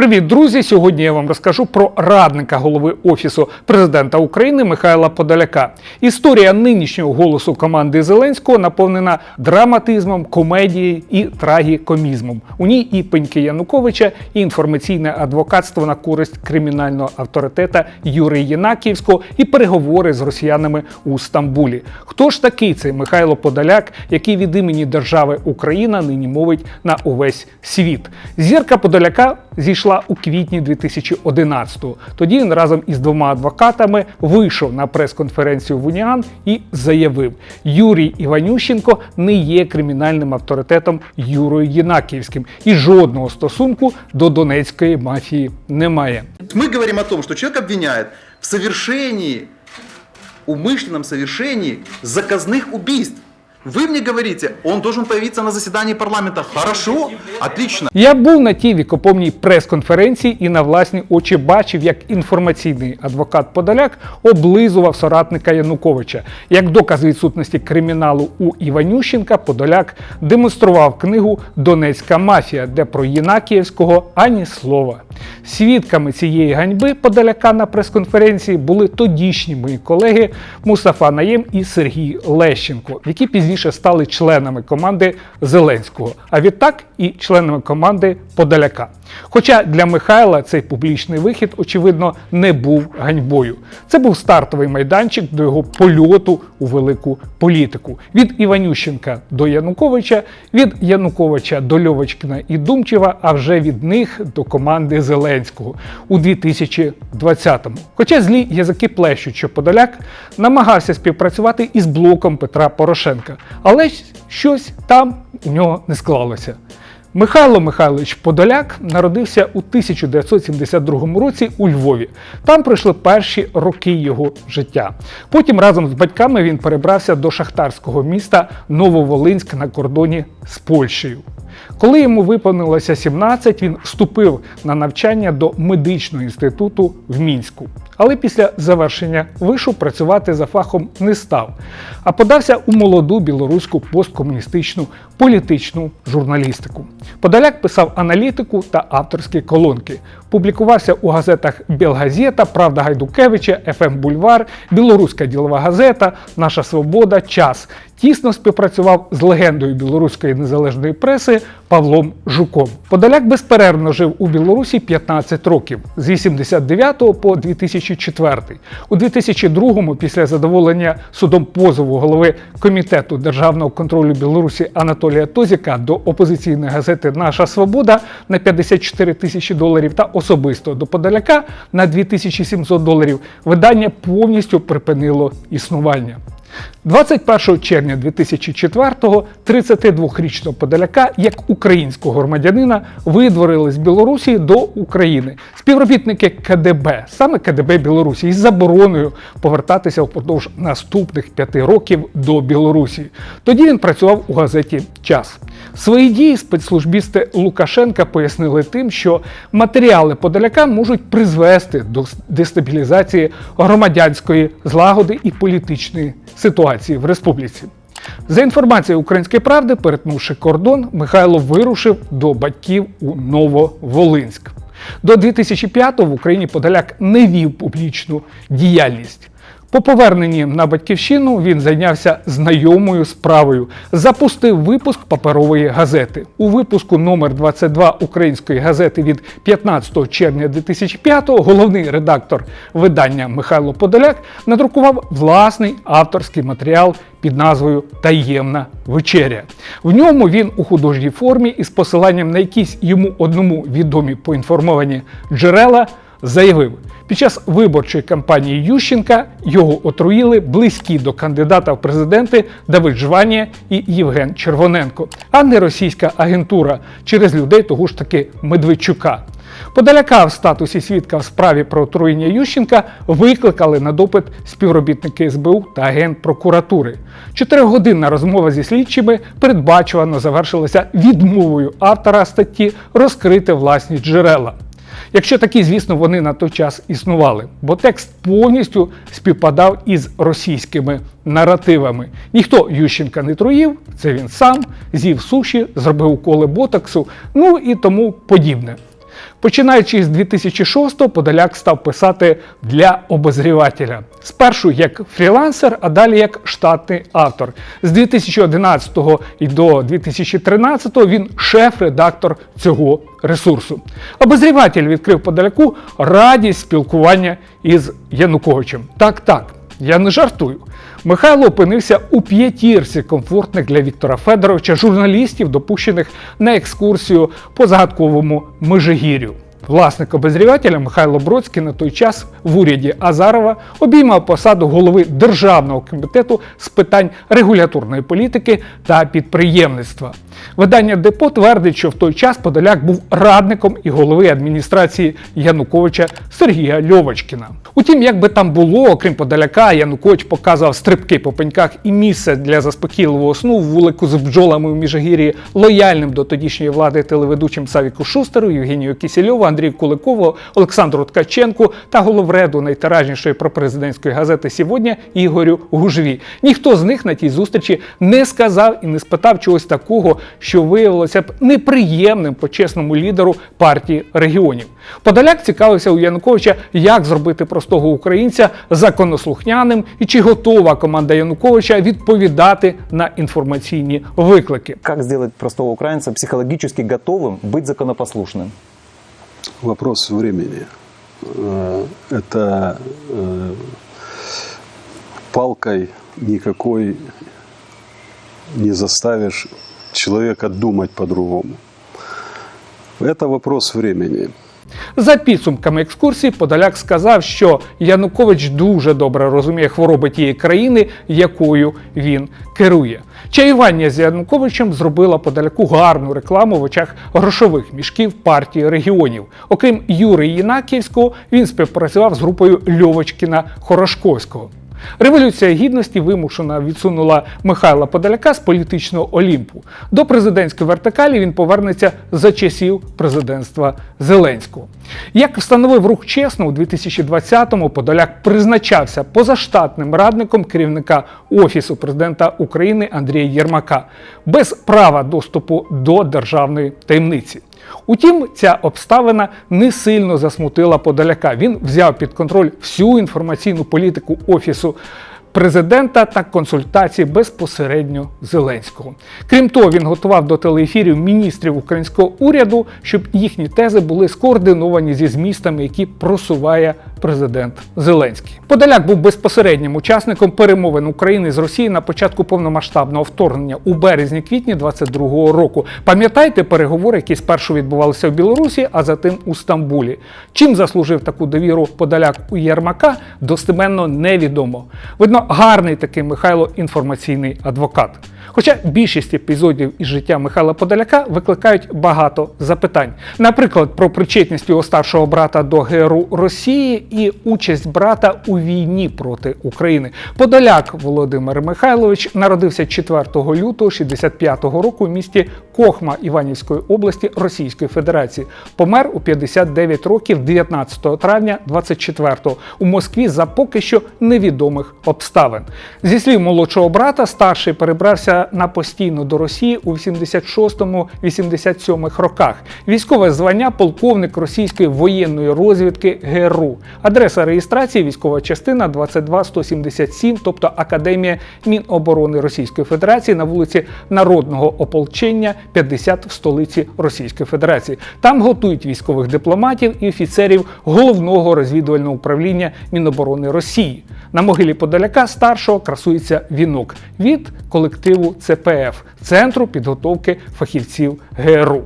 Привіт, друзі! Сьогодні я вам розкажу про радника голови Офісу президента України Михайла Подоляка. Історія нинішнього голосу команди Зеленського наповнена драматизмом, комедією і трагікомізмом. У ній і пеньки Януковича, і інформаційне адвокатство на користь кримінального авторитета Юрія Єнакіївського, і переговори з росіянами у Стамбулі. Хто ж такий цей Михайло Подоляк, який від імені держави Україна нині мовить на увесь світ? Зірка Подоляка зійшла у квітні 2011-го. Тоді він разом із двома адвокатами вийшов на прес-конференцію в Уніан і заявив: Юрій Іванющенко не є кримінальним авторитетом Юрою Єнакіївським і жодного стосунку до донецької мафії немає. Мы говорим о том, что человек обвиняет в совершении, умышленном совершении заказных убийств. Вы мне говорите, он должен появиться на заседании парламента. Хорошо, отлично. Я був на тій вікопомній прес-конференції і на власні очі бачив, як інформаційний адвокат Подоляк облизував соратника Януковича. Як доказ відсутності криміналу у Іванющенка, Подоляк демонстрував книгу Донецька мафія, де про Єнакіївського ані слова. Свідками цієї ганьби Подоляка на прес-конференції були тодішні мої колеги Мустафа Наєм і Сергій Лещенко, які пізніше стали членами команди Зеленського, а відтак і членами команди Подоляка. Хоча для Михайла цей публічний вихід, очевидно, не був ганьбою. Це був стартовий майданчик до його польоту у велику політику. Від Іванющенка до Януковича, від Януковича до Льовочкіна і Думчева, а вже від них до команди Зеленського у 2020-му. Хоча злі язики плещуть, що Подоляк намагався співпрацювати із блоком Петра Порошенка, але щось там у нього не склалося. Михайло Михайлович Подоляк народився у 1972 році у Львові. Там пройшли перші роки його життя. Потім разом з батьками він перебрався до шахтарського міста Нововолинськ на кордоні з Польщею. Коли йому виповнилося 17, він вступив на навчання до медичного інституту в Мінську. Але після завершення вишу працювати за фахом не став, а подався у молоду білоруську посткомуністичну політичну журналістику. Подоляк писав аналітику та авторські колонки. Публікувався у газетах Белгазета, Правда Гайдукевича, ФМ Бульвар, Білоруська ділова газета, Наша Свобода, Час. Тісно співпрацював з легендою білоруської незалежної преси Павлом Жуком. Подоляк безперервно жив у Білорусі 15 років з 89 по 2004. У 2002-му, після задоволення судом позову голови комітету державного контролю Білорусі Анатолія Тозіка до опозиційної газети Наша Свобода на 54 тисячі доларів та особисто до Подоляка на 2700 доларів видання повністю припинило існування. 21 червня 2004-го 32-річного Подоляка як українського громадянина видворили з Білорусі до України співробітники КДБ, саме КДБ Білорусі, із забороною повертатися впродовж наступних п'яти років до Білорусі. Тоді він працював у газеті Час. Свої дії спецслужбісти Лукашенка пояснили тим, що матеріали Подоляка можуть призвести до дестабілізації громадянської злагоди і політичної ситуації в республіці. За інформацією Української правди, перетнувши кордон, Михайло вирушив до батьків у Нововолинськ. До 2005-го в Україні Подоляк не вів публічну діяльність. По поверненні на батьківщину він зайнявся знайомою справою, запустив випуск паперової газети. У випуску номер 22 української газети від 15 червня 2005-го головний редактор видання Михайло Подоляк надрукував власний авторський матеріал під назвою Таємна вечеря. В ньому він у художній формі із посиланням на якісь йому одному відомі поінформовані джерела заявив, під час виборчої кампанії Ющенка його отруїли близькі до кандидата в президенти Давид Жванія і Євген Червоненко, а не російська агентура через людей того ж таки Медведчука. Подаляка в статусі свідка в справі про отруєння Ющенка викликали на допит співробітники СБУ та агент прокуратури. Чотиригодинна розмова зі слідчими передбачувано завершилася відмовою автора статті розкрити власні джерела. Якщо такі, звісно, вони на той час існували, бо текст повністю співпадав із російськими наративами. Ніхто Ющенка не труїв, це він сам, з'їв суші, зробив уколи ботоксу, ну і тому подібне. Починаючи з 2006-го, Подоляк став писати для обозрівателя. Спершу як фрілансер, а далі як штатний автор. З 2011 і до 2013 він шеф-редактор цього ресурсу. Обозріватель відкрив Подоляку радість спілкування із Януковичем. Так, так. Я не жартую. Михайло опинився у п'ятірці комфортних для Віктора Федоровича журналістів, допущених на екскурсію по загадковому Межигір'ю. Власник обозрівателя Михайло Бродський на той час в уряді Азарова обіймав посаду голови Державного комітету з питань регуляторної політики та підприємництва. Видання Депо твердить, що в той час Подоляк був радником і голови адміністрації Януковича Сергія Льовочкіна. Утім, як би там було, окрім Подоляка, Янукович показував стрибки по пеньках і місце для заспокійливого сну в вулику з бджолами в Міжгір'ї лояльним до тодішньої влади телеведучим Савіку Шустеру, Євгенію Кісельову, Андрію Куликову, Олександру Ткаченку та головреду найтиражнішої пропрезидентської газети «Сьогодні» Ігорю Гужві. Ніхто з них на тій зустрічі не сказав і не спитав чогось такого, що виявилося б неприємним почесному лідеру партії регіонів. Подоляк цікавився у Януковича, як зробити простого українця законослухняним і чи готова команда Януковича відповідати на інформаційні виклики. Как сделать простого украинца психологически готовым быть законопослушным? Вопрос времени. Э, Это э, палкой никакой не заставишь человека думать по-другому. Это вопрос времени. За підсумками екскурсії, Подоляк сказав, що Янукович дуже добре розуміє хвороби тієї країни, якою він керує. Чаювання з Януковичем зробила Подоляку гарну рекламу в очах грошових мішків партії регіонів. Окрім Юрія Єнаківського, він співпрацював з групою Льовочкіна Хорошковського. Революція гідності вимушена відсунула Михайла Подоляка з політичного Олімпу. До президентської вертикалі він повернеться за часів президентства Зеленського. Як встановив рух чесно, у 2020-му Подоляк призначався позаштатним радником керівника Офісу президента України Андрія Єрмака без права доступу до державної таємниці. Утім, ця обставина не сильно засмутила Подоляка. Він взяв під контроль всю інформаційну політику офісу. Президента та консультації безпосередньо Зеленського. Крім того, він готував до телеефірів міністрів українського уряду, щоб їхні тези були скоординовані зі змістами, які просуває президент Зеленський. Подоляк був безпосереднім учасником перемовин України з Росією на початку повномасштабного вторгнення у березні-квітні 22-го року. Пам'ятаєте переговори, які спершу відбувалися в Білорусі, а затим у Стамбулі. Чим заслужив таку довіру Подоляк у Єрмака, достеменно невідомо. Видно, гарний такий Михайло інформаційний адвокат. Хоча більшість епізодів із життя Михайла Подоляка викликають багато запитань. Наприклад, про причетність його старшого брата до ГРУ Росії і участь брата у війні проти України. Подоляк Володимир Михайлович народився 4 лютого 65-го року в місті Кохма Іванівської області Російської Федерації. Помер у 59 років 19 травня 24-го у Москві за поки що невідомих обставин. Зі слів молодшого брата, старший перебрався на постійно до Росії у 86-87 роках. Військове звання полковник російської воєнної розвідки ГРУ. Адреса реєстрації військова частина 22177, тобто Академія Міноборони Російської Федерації на вулиці Народного ополчення 50 в столиці Російської Федерації. Там готують військових дипломатів і офіцерів головного розвідувального управління Міноборони Росії. На могилі Подоляка старшого красується вінок від колективу ЦПФ Центру підготовки фахівців ГРУ.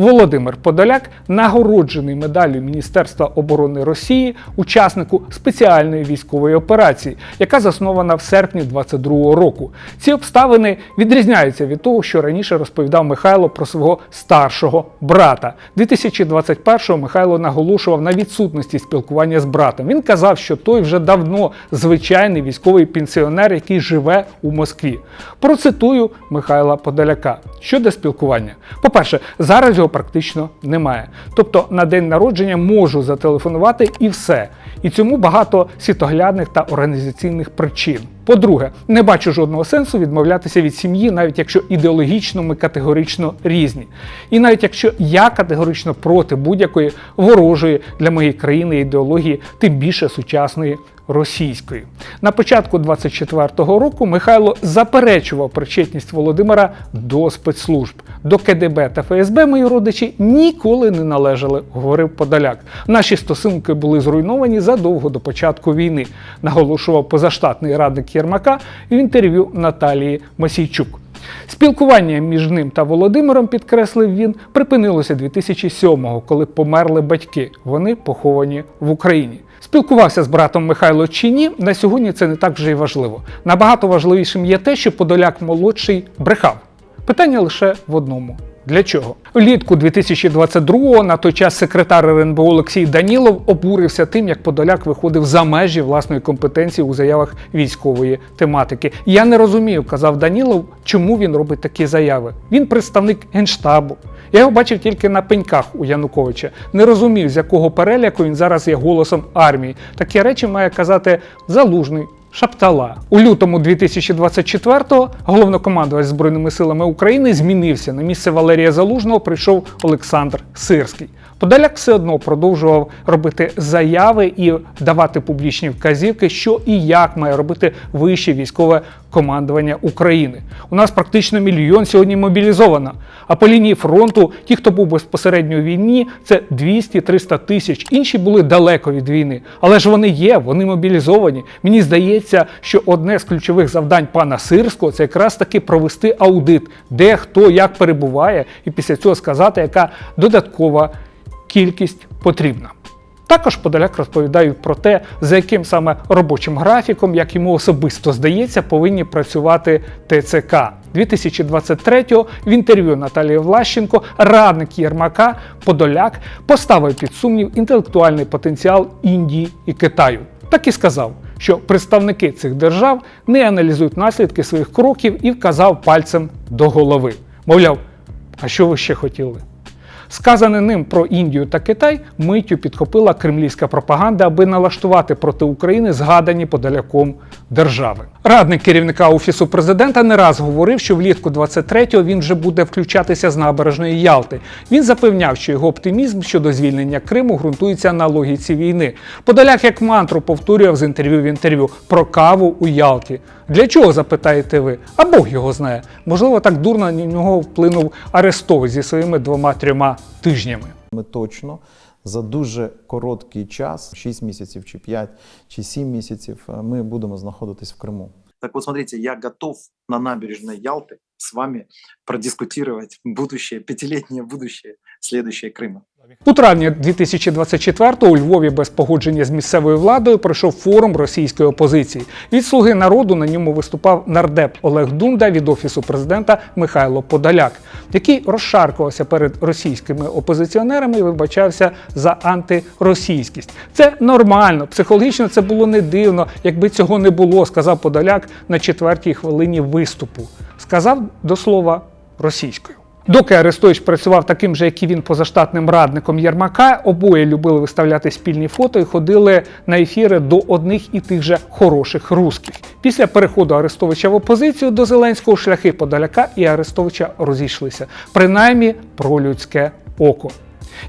Володимир Подоляк нагороджений медаллю Міністерства оборони Росії, учаснику спеціальної військової операції, яка заснована в серпні 22-го року. Ці обставини відрізняються від того, що раніше розповідав Михайло про свого старшого брата. 2021-го Михайло наголошував на відсутності спілкування з братом. Він казав, що той вже давно звичайний військовий пенсіонер, який живе у Москві. Процитую Михайла Подоляка щодо спілкування. По-перше, зараз його практично немає. Тобто на день народження можу зателефонувати і все. І цьому багато світоглядних та організаційних причин. По-друге, не бачу жодного сенсу відмовлятися від сім'ї, навіть якщо ідеологічно ми категорично різні. І навіть якщо я категорично проти будь-якої ворожої для моєї країни ідеології, тим більше сучасної російської. На початку 24-го року Михайло заперечував причетність Володимира до спецслужб. До КДБ та ФСБ мої родичі ніколи не належали, говорив Подоляк. Наші стосунки були зруйновані задовго до початку війни, наголошував позаштатний радник Єрмака в інтерв'ю Наталії Масійчук. Спілкування між ним та Володимиром, підкреслив він, припинилося 2007-го, коли померли батьки. Вони поховані в Україні. Спілкувався з братом Михайло чи ні, на сьогодні це не так вже й важливо. Набагато важливішим є те, що Подоляк молодший брехав. Питання лише в одному. Для чого? Влітку 2022-го на той час секретар РНБО Олексій Данілов обурився тим, як Подоляк виходив за межі власної компетенції у заявах військової тематики. Я не розумію, казав Данілов, чому він робить такі заяви. Він представник генштабу. Я його бачив тільки на пеньках у Януковича. Не розумів, з якого переляку він зараз є голосом армії. Такі речі має казати залужний. Шаптала у лютому 2024-го головнокомандувач збройними силами України змінився. На місце Валерія Залужного прийшов Олександр Сирський. Подаляк все одно продовжував робити заяви і давати публічні вказівки, що і як має робити вище військове командування України. У нас практично мільйон сьогодні мобілізовано. А по лінії фронту ті, хто був безпосередньо у війні, це 200-300 тисяч. Інші були далеко від війни. Але ж вони є, вони мобілізовані. Мені здається, що одне з ключових завдань пана Сирського це якраз таки провести аудит, де хто як перебуває, і після цього сказати, яка додаткова кількість потрібна. Також Подоляк розповідає про те, за яким саме робочим графіком, як йому особисто здається, повинні працювати ТЦК. 2023-го в інтерв'ю Наталії Влащенко радник Єрмака Подоляк поставив під сумнів інтелектуальний потенціал Індії і Китаю. Так і сказав, що представники цих держав не аналізують наслідки своїх кроків і вказав пальцем до голови. Мовляв, а що ви ще хотіли? Сказане ним про Індію та Китай миттю підхопила кремлівська пропаганда, аби налаштувати проти України згадані подаляком держави. Радник керівника офісу президента не раз говорив, що влітку 23-го він вже буде включатися з набережної Ялти. Він запевняв, що його оптимізм щодо звільнення Криму ґрунтується на логіці війни. Подаляк як мантру повторював з інтерв'ю в інтерв'ю про каву у Ялті. Для чого запитаєте ви? А Бог його знає. Можливо, так дурно на нього вплинув Арестович зі своїми двома-трьома тижнями. Ми точно за дуже короткий час, 6 місяців, чи 5, чи 7 місяців, е, ми будемо знаходитись в Криму. Так вот, смотрите, я готов на набережной Ялты с вами продискутировать будущее, пятилетнее будущее, следующее Крыма. У травні 2024-го у Львові без погодження з місцевою владою пройшов форум російської опозиції. Від слуги народу на ньому виступав нардеп Олег Дунда від офісу президента Михайло Подоляк, який розшаркувався перед російськими опозиціонерами і вибачався за антиросійськість. Це нормально, психологічно це було не дивно, якби цього не було, сказав Подоляк на четвертій хвилині виступу. Сказав до слова російською. Доки Арестович працював таким же, як і він, позаштатним радником Єрмака, обоє любили виставляти спільні фото і ходили на ефіри до одних і тих же хороших русських. Після переходу Арестовича в опозицію до Зеленського шляхи Подаляка і Арестовича розійшлися, принаймні про людське око.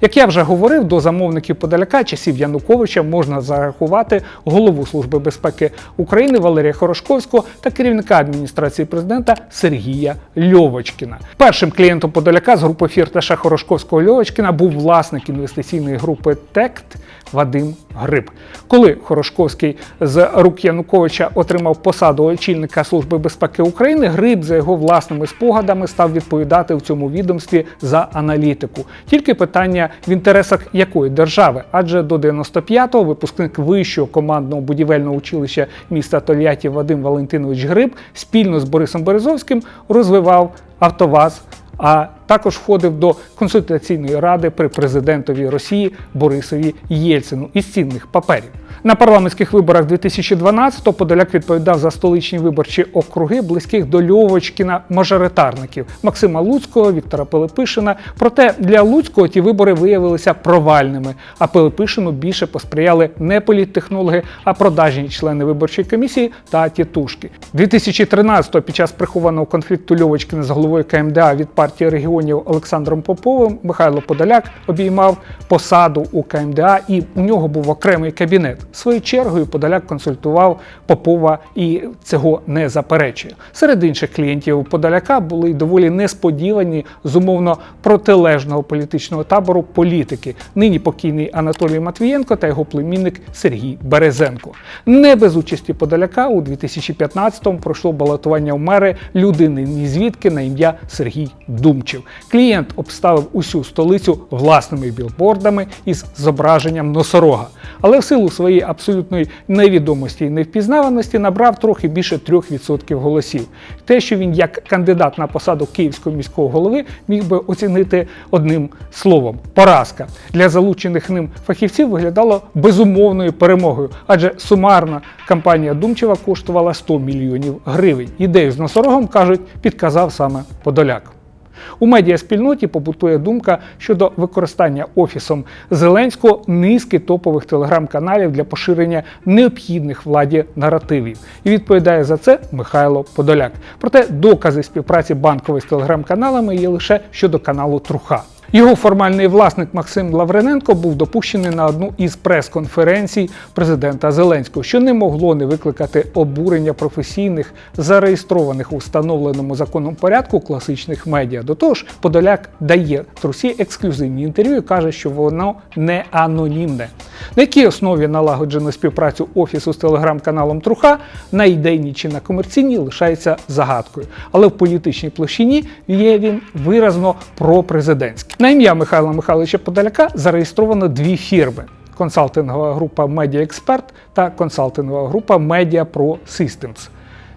Як я вже говорив, до замовників подаляка часів Януковича можна зарахувати голову Служби безпеки України Валерія Хорошковського та керівника адміністрації президента Сергія Льовочкіна. Першим клієнтом подаляка з групи Фірташа Хорошковського Льовочкіна був власник інвестиційної групи ТЕКТ Вадим Гриб. Коли Хорошковський з рук Януковича отримав посаду очільника Служби безпеки України, Гриб за його власними спогадами став відповідати в цьому відомстві за аналітику. Тільки питання в інтересах якої держави? Адже до 95-го випускник вищого командного будівельного училища міста Тольятті Вадим Валентинович Гриб спільно з Борисом Березовським розвивав Автоваз а також входив до консультаційної ради при президентові Росії Борисові Єльцину із цінних паперів. На парламентських виборах 2012-го Подоляк відповідав за столичні виборчі округи близьких до Льовочкіна мажоритарників Максима Луцького, Віктора Пилипишина. Проте для Луцького ті вибори виявилися провальними, а Пилипишину більше посприяли не політтехнологи, а продажні члени виборчої комісії та тітушки. 2013-го під час прихованого конфлікту Льовочкіна з головою КМДА від партії регіонів Олександром Поповим Михайло Подоляк обіймав посаду у КМДА, і у нього був окремий кабінет. Своєю чергою Подоляк консультував Попова і цього не заперечує. Серед інших клієнтів Подоляка були доволі несподівані з умовно протилежного політичного табору політики. Нині покійний Анатолій Матвієнко та його племінник Сергій Березенко. Не без участі Подоляка у 2015-му пройшло балотування в мери людини ні звідки на ім'я Сергій Думчев. Клієнт обставив усю столицю власними білбордами із зображенням носорога. Але в силу своєї абсолютної невідомості і невпізнаваності набрав трохи більше 3% голосів. Те, що він як кандидат на посаду київського міського голови міг би оцінити одним словом поразка для залучених ним фахівців виглядало безумовною перемогою, адже сумарна кампанія Думчева коштувала 100 мільйонів гривень. Ідею з носорогом кажуть, підказав саме Подоляк. У медіаспільноті побутує думка щодо використання офісом Зеленського низки топових телеграм-каналів для поширення необхідних владі наративів. І відповідає за це Михайло Подоляк. Проте докази співпраці банкової з телеграм-каналами є лише щодо каналу Труха. Його формальний власник Максим Лаврененко був допущений на одну із прес-конференцій президента Зеленського, що не могло не викликати обурення професійних, зареєстрованих у встановленому законом порядку класичних медіа. До того ж, Подоляк дає трусі ексклюзивні інтерв'ю і каже, що воно не анонімне. На якій основі налагоджено співпрацю офісу з телеграм-каналом Труха на ідейній чи на комерційній лишається загадкою. Але в політичній площині є він виразно пропрезидентський. На ім'я Михайла Михайловича Подоляка зареєстровано дві фірми. Консалтингова група Медіа Експерт та консалтингова група Медіа Про Systems.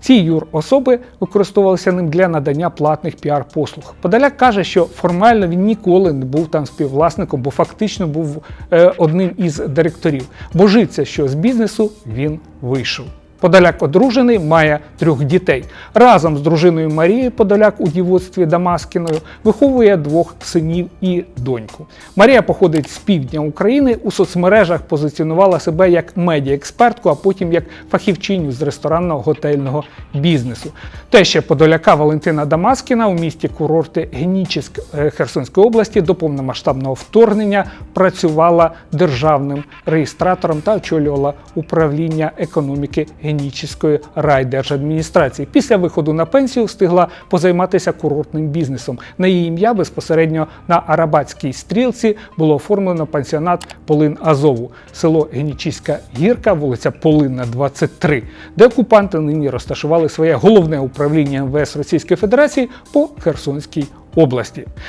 Ці юр-особи використовувалися ним для надання платних піар-послуг. Подоляк каже, що формально він ніколи не був там співвласником, бо фактично був е, одним із директорів. Божиться, що з бізнесу він вийшов. Подоляк одружений, має трьох дітей. Разом з дружиною Марією Подоляк у дівоцтві Дамаскіною виховує двох синів і доньку. Марія походить з півдня України. У соцмережах позиціонувала себе як медіаекспертку, а потім як фахівчиню з ресторанного готельного бізнесу. Теща Подоляка Валентина Дамаскіна у місті курорти Генічеськ е, Херсонської області до повномасштабного вторгнення працювала державним реєстратором та очолювала управління економіки Генічеської райдержадміністрації. Після виходу на пенсію встигла позайматися курортним бізнесом. На її ім'я безпосередньо на Арабатській стрілці було оформлено пансіонат Полин Азову, село Генічіська гірка, вулиця Полинна, 23, де окупанти нині розташували своє головне управління МВС Російської Федерації по Херсонській області.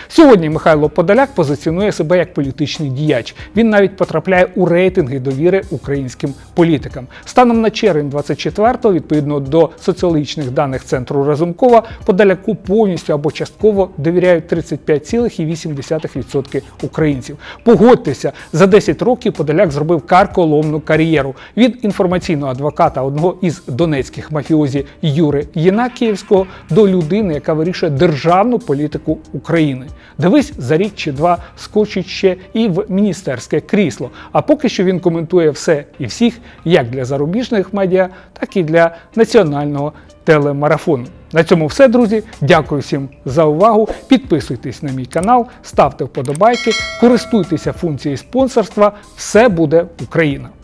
Сьогодні Михайло Подоляк позиціонує себе як політичний діяч. Він навіть потрапляє у рейтинги довіри українським політикам. Станом на червень 24-го, відповідно до соціологічних даних центру Разумкова, Подоляку повністю або частково довіряють 35,8% українців. Погодьтеся, за 10 років Подоляк зробив карколомну кар'єру від інформаційного адвоката одного із донецьких мафіозі Юри Єнакіївського до людини, яка вирішує державну політику України. Дивись за рік чи два скочить ще і в міністерське крісло. А поки що він коментує все і всіх, як для зарубіжних медіа, так і для національного телемарафону. На цьому все, друзі. Дякую всім за увагу. Підписуйтесь на мій канал, ставте вподобайки, користуйтеся функцією спонсорства. Все буде Україна!